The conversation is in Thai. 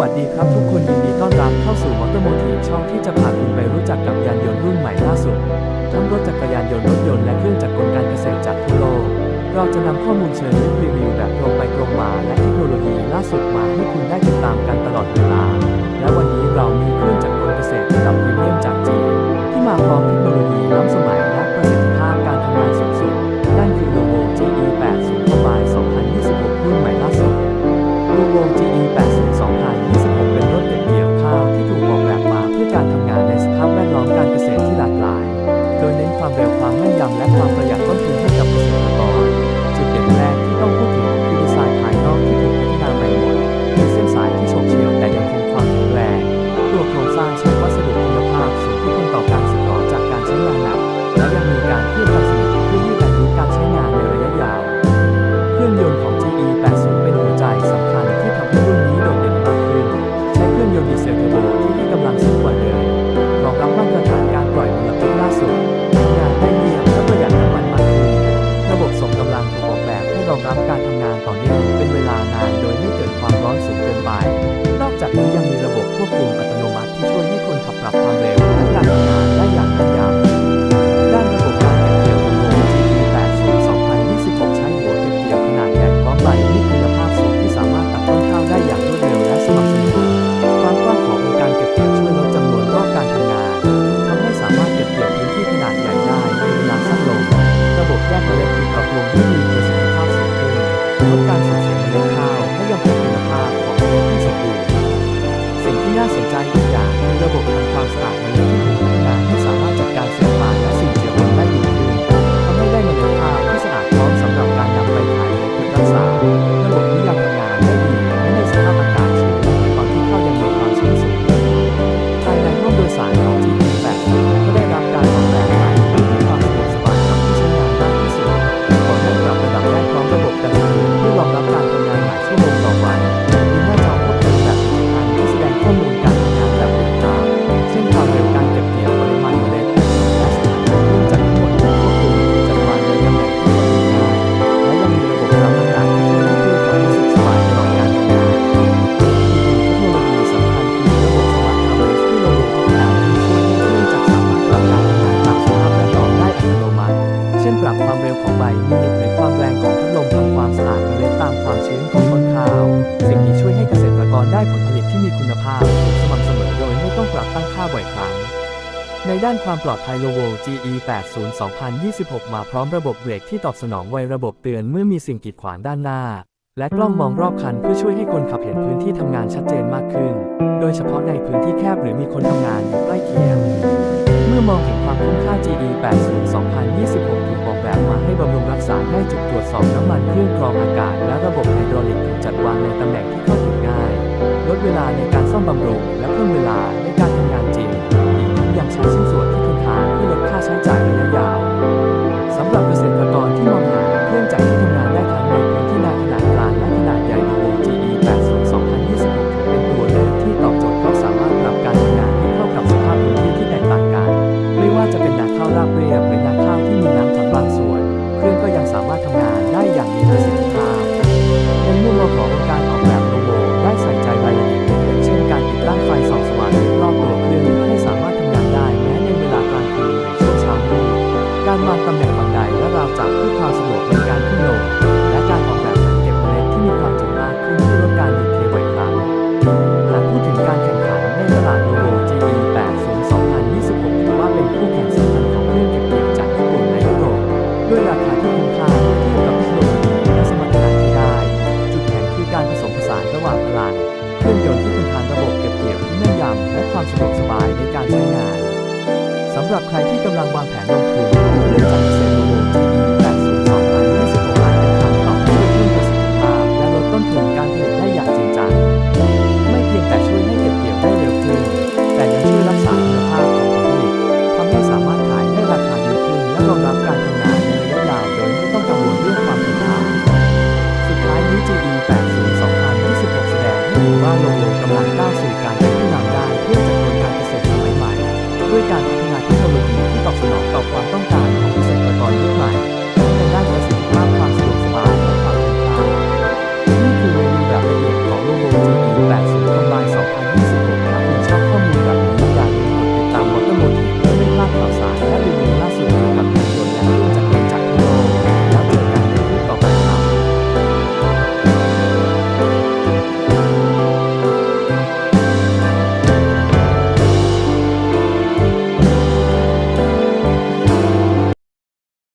วัสดีครับทุกคนยินดีต้อนรับเข้าสู่มอเตอร์โมทีช่องที่จะพาคุณไปรู้จักกับยานยนต์รุ่นใหม่ล่าสุด ทั้งรถจักรยานยนต์รถยนต์และเครื่องจักรกลการเกษตรจากทั่วโลก เราจะนำข้อมูลเชิงลึกรีวิวแบบตรงไปตรงมาและเทคโนโลยีล่าสุดมาให้คุณได้ติดตามกันตลอดเวลา และวันนี้เรามีเครื่องจักรกลเกษตรระดับพรีเมียมจากจีนที่มาพร้อมเทคโนโลยีล้ำสมัย ลดการสูญเสียเมล็ดข้าวและยังคงคุณภาพของเมล็ดให้สมบูรณ์สิ่งที่น่าสนใจอีกอย่างคือระบบทำความสะอาด เร็วของใบมีดหรือความแรงของพัดลมทำความสะอาดเมล็ดตามความชื้นของต้นข้าว สิ่งนี้ช่วยให้เกษตรกรได้ผลผลิตที่มีคุณภาพสม่ำเสมอโดยไม่ต้องปรับตั้งค่าบ่อยครั้ง ในด้านความปลอดภัยโลโว GE 80 2026 มาพร้อมระบบเบรกที่ตอบสนองไวระบบเตือนเมื่อมีสิ่งกีดขวางด้านหน้า และกล้องมองรอบคันเพื่อช่วยให้คนขับเห็นพื้นที่ทำงานชัดเจนมากขึ้น โดยเฉพาะในพื้นที่แคบหรือมีคนทำงานอยู่ใกล้เคียง เมื่อมองเห็นความคุ้มค่า GE 80 2026 ถูกออกแบบมาให้บำรุงรักษาง่ายจุดตรวจสอบน้ำมันเครื่องกรองอากาศ และระบบไฮดรอลิกถูกจัดวางในตำแหน่งที่เข้าถึงง่าย ลดเวลาในการซ่อมบำรุง และเพิ่มเวลาในการทำงานจริง อีกทั้งยังใช้ชิ้นส่วน การวางตำแหน่งบันไดและราวจับเพื่อความสะดวกในการขึ้นลง และการออกแบบการเก็บเมล็ดที่มีความจำมากขึ้นเพื่อลดการหยุดเทบ่อครั้งหากพูดถึงการแข่งขันในตลาดโลโก GE 8 0 2026ถือว่าเป็นคู่แข่งสำคัญของเครื่องเก็บเกี่ยวจากญี่ปุ่นและยุโรปด้วยราคาที่คุ้มค่าเทียบกับเทคโนโลยีและสมรรถนะที่ได้ จุดแข็งคือการผสมผสานระหว่างพลังเครื่องยนต์ที่ทนทานระบบเก็บเกี่ยวที่แม่นยำและความสะดวกสบายในการใช้งานสำหรับใครที่กำลังวางแผนลง